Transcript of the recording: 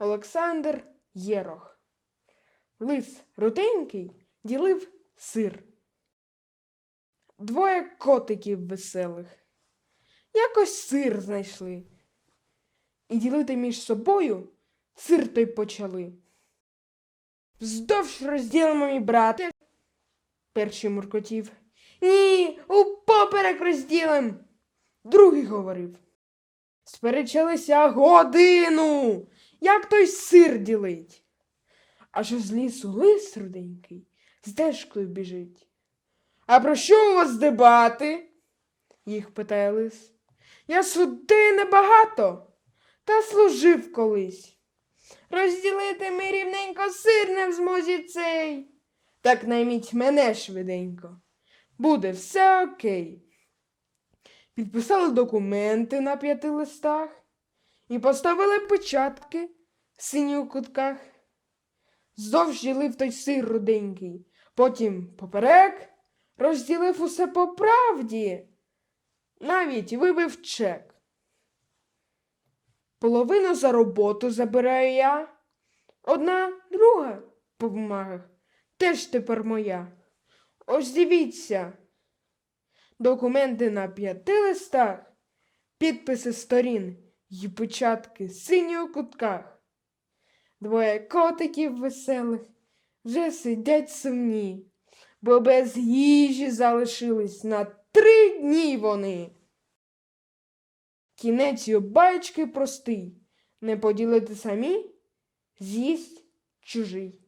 Олександр Єрох. Лис рутенький ділив сир. Двоє котиків веселих. Якось сир знайшли. І ділити між собою сир той почали. Вздовж розділимо мій брате. Перший муркотів. Ні, упоперек розділим. Другий говорив. Сперечалися годину, як той сир ділить. Аж з лісу лис руденький стежкою біжить. А про що у вас дебати? їх питає лис. Я судей небагато, та служив колись. Розділити ми рівненько сир не в змозі цей. Так найміть мене швиденько. Буде все окей. Підписали документи на п'яти листах і поставили печатки сині у кутках. Здовж ділив той сир руденький, потім поперек розділив усе по правді, навіть вибив чек. Половину за роботу забираю я, одна друга по бумагах теж тепер моя. Ось дивіться. Документи на п'яти листах, підписи сторін і печатки сині у кутках. Двоє котиків веселих вже сидять сумні, бо без їжі залишились на три дні вони. Кінець його простий. Не поділити самі, з'їсть чужий.